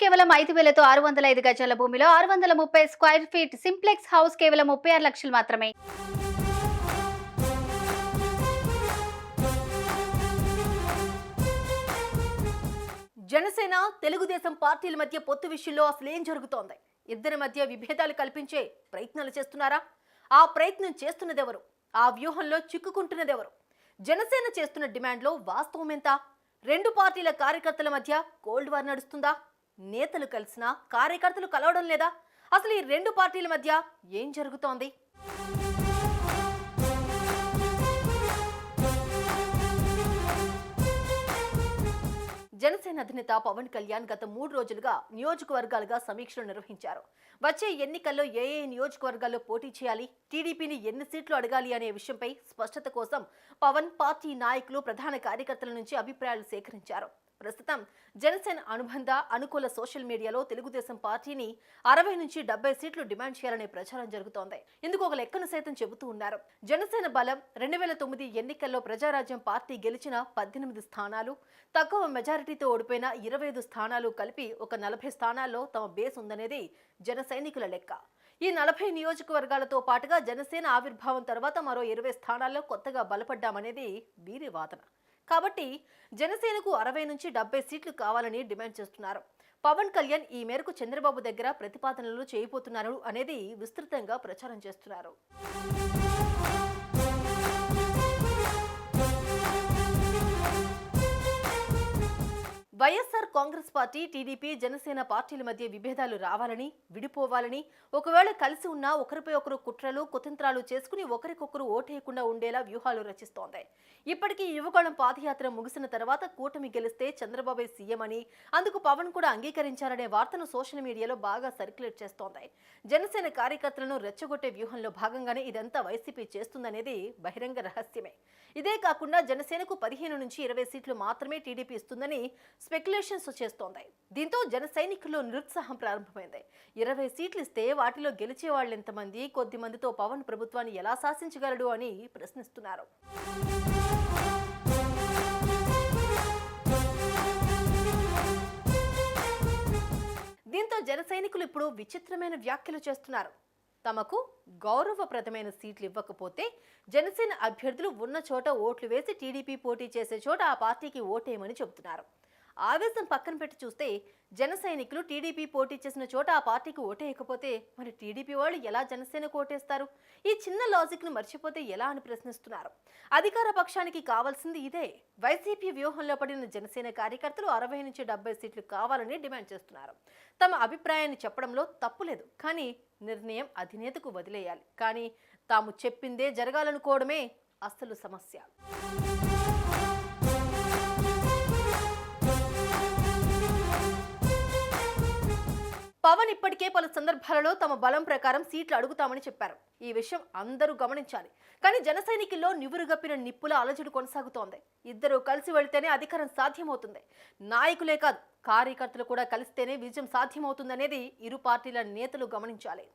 కేవలం ఐదు వేలతో ఆరు వందల ఐదు గజాల భూమిలో ఆరు వందల ముప్పై స్క్వేర్ ఫీట్ సింప్లెక్స్ హౌస్ కేవలం ముప్పై ఆరు లక్షలు మాత్రమే. జనసేన తెలుగుదేశం పార్టీల మధ్య పొత్తు విషయంలో అసలు ఏం జరుగుతోంది? ఇద్దరి మధ్య విభేదాలు కల్పించే ప్రయత్నాలు చేస్తున్నారా? ఆ ప్రయత్నం చేస్తున్నదెవరు? ఆ వ్యూహంలో చిక్కుకుంటున్నదెవరు? జనసేన చేస్తున్న డిమాండ్లో వాస్తవం ఎంత రెండు పార్టీల కార్యకర్తల మధ్య కోల్డ్ వార్ నడుస్తుందా? నేతలు కలిసినా కార్యకర్తలు కలవడం లేదా? అసలు ఈ రెండు పార్టీల మధ్య ఏం జరుగుతోంది? జనసేన అధినేత పవన్ కళ్యాణ్ గత మూడు రోజులుగా నియోజకవర్గాలుగా సమీక్షలు నిర్వహించారు. వచ్చే ఎన్నికల్లో ఏ ఏ నియోజకవర్గాల్లో పోటీ చేయాలి? టీడీపీని ఎన్ని సీట్లు అడగాలి అనే విషయంపై స్పష్టత కోసం పవన్ పార్టీ నాయకులు ప్రధాన కార్యకర్తల నుంచి అభిప్రాయాలు సేకరించారు. ప్రస్తుతం జనసేన అనుబంధ అనుకూల సోషల్ మీడియాలో తెలుగుదేశం పార్టీని అరవై నుంచి డెబ్బై సీట్లు డిమాండ్ చేయాలనే ప్రచారం జరుగుతోంది. ఇందుకు ఒక లెక్కను సైతం చెబుతూ ఉన్నారు. జనసేన బలం రెండు వేల తొమ్మిది ఎన్నికల్లో ప్రజారాజ్యం పార్టీ గెలిచిన పద్దెనిమిది స్థానాలు తక్కువ మెజారిటీతో ఓడిపోయిన ఇరవై ఐదు స్థానాలు కలిపి ఒక నలభై స్థానాల్లో తమ బేస్ ఉందనేది జన సైనికుల లెక్క. ఈ నలభై నియోజకవర్గాలతో పాటుగా జనసేన ఆవిర్భావం తర్వాత మరో ఇరవై స్థానాల్లో కొత్తగా బలపడ్డామనేది వీరి వాదన. కాబట్టి జనసేనకు అరవై నుంచి డెబ్బై సీట్లు కావాలని డిమాండ్ చేస్తున్నారు. పవన్ కళ్యాణ్ ఈ మేరకు చంద్రబాబు దగ్గర ప్రతిపాదనలు చేయబోతున్నారు అనేది విస్తృతంగా ప్రచారం చేస్తున్నారు. వైఎస్ఆర్ కాంగ్రెస్ పార్టీ టీడీపీ జనసేన పార్టీల మధ్య విభేదాలు రావాలని విడిపోవాలని ఒకవేళ కలిసి ఉన్నా ఒకరిపై ఒకరు కుట్రలు కుతంత్రాలు చేసుకుని ఒకరికొకరు ఓటేయకుండా ఉండేలా వ్యూహాలు రచిస్తోంది. ఇప్పటికీ యువగళం పాదయాత్ర ముగిసిన తర్వాత కూటమి గెలిస్తే చంద్రబాబు సీఎం అని అందుకు పవన్ కూడా అంగీకరించారనే వార్తను సోషల్ మీడియాలో బాగా సర్క్యులేట్ చేస్తోంది. జనసేన కార్యకర్తలను రెచ్చగొట్టే వ్యూహంలో భాగంగానే ఇదంతా వైసీపీ చేస్తుందనేది బహిరంగ రహస్యమే. ఇదే కాకుండా జనసేనకు పదిహేను నుంచి ఇరవై సీట్లు మాత్రమే టీడీపీ ఇస్తుందని స్పెక్యులేషన్ స్పెక్యులేషన్స్ చేస్తోంది దీంతో జన సైనికుల్లో నిరుత్సాహం ప్రారంభమైంది. ఇరవై సీట్లు ఇస్తే వాటిలో గెలిచే వాళ్ళు ఎంతమంది కొద్ది మందితో పవన్ ప్రభుత్వాన్ని ఎలా శాసించగలడు అని ప్రశ్నిస్తున్నారు. దీంతో జన సైనికులు ఇప్పుడు విచిత్రమైన వ్యాఖ్యలు చేస్తున్నారు. తమకు గౌరవప్రదమైన సీట్లు ఇవ్వకపోతే జనసేన అభ్యర్థులు ఉన్న చోట ఓట్లు వేసి టీడీపీ పోటీ చేసే చోట ఆ పార్టీకి ఓటేయమని చెబుతున్నారు. ఆవేశం పక్కన పెట్టి చూస్తే జన సైనికులు టీడీపీ పోటీ చేసిన చోట ఆ పార్టీకి ఓటేయకపోతే మరి టీడీపీ వాళ్ళు ఎలా జనసేనకు ఓటేస్తారు? ఈ చిన్న లాజిక్ను మర్చిపోతే ఎలా అని ప్రశ్నిస్తున్నారు? అధికార పక్షానికి కావాల్సింది ఇదే. వైసీపీ వ్యూహంలో పడిన జనసేన కార్యకర్తలు అరవై నుంచి డెబ్బై సీట్లు కావాలని డిమాండ్ చేస్తున్నారు. తమ అభిప్రాయాన్ని చెప్పడంలో తప్పులేదు కానీ నిర్ణయం అధినేతకు వదిలేయాలి. కానీ తాము చెప్పిందే జరగాలనుకోవడమే అసలు సమస్య. పవన్ ఇప్పటికే పలు సందర్భాలలో తమ బలం ప్రకారం సీట్లు అడుగుతామని చెప్పారు. ఈ విషయం అందరూ గమనించాలి. కానీ జన సైనికుల్లో నివురుగప్పిన నిప్పుల అలజడి కొనసాగుతోంది. ఇద్దరు కలిసి వెళితేనే అధికారం సాధ్యమవుతుంది. నాయకులే కాదు కార్యకర్తలు కూడా కలిస్తేనే విజయం సాధ్యమవుతుందనేది ఇరు పార్టీల నేతలు గమనించాలి.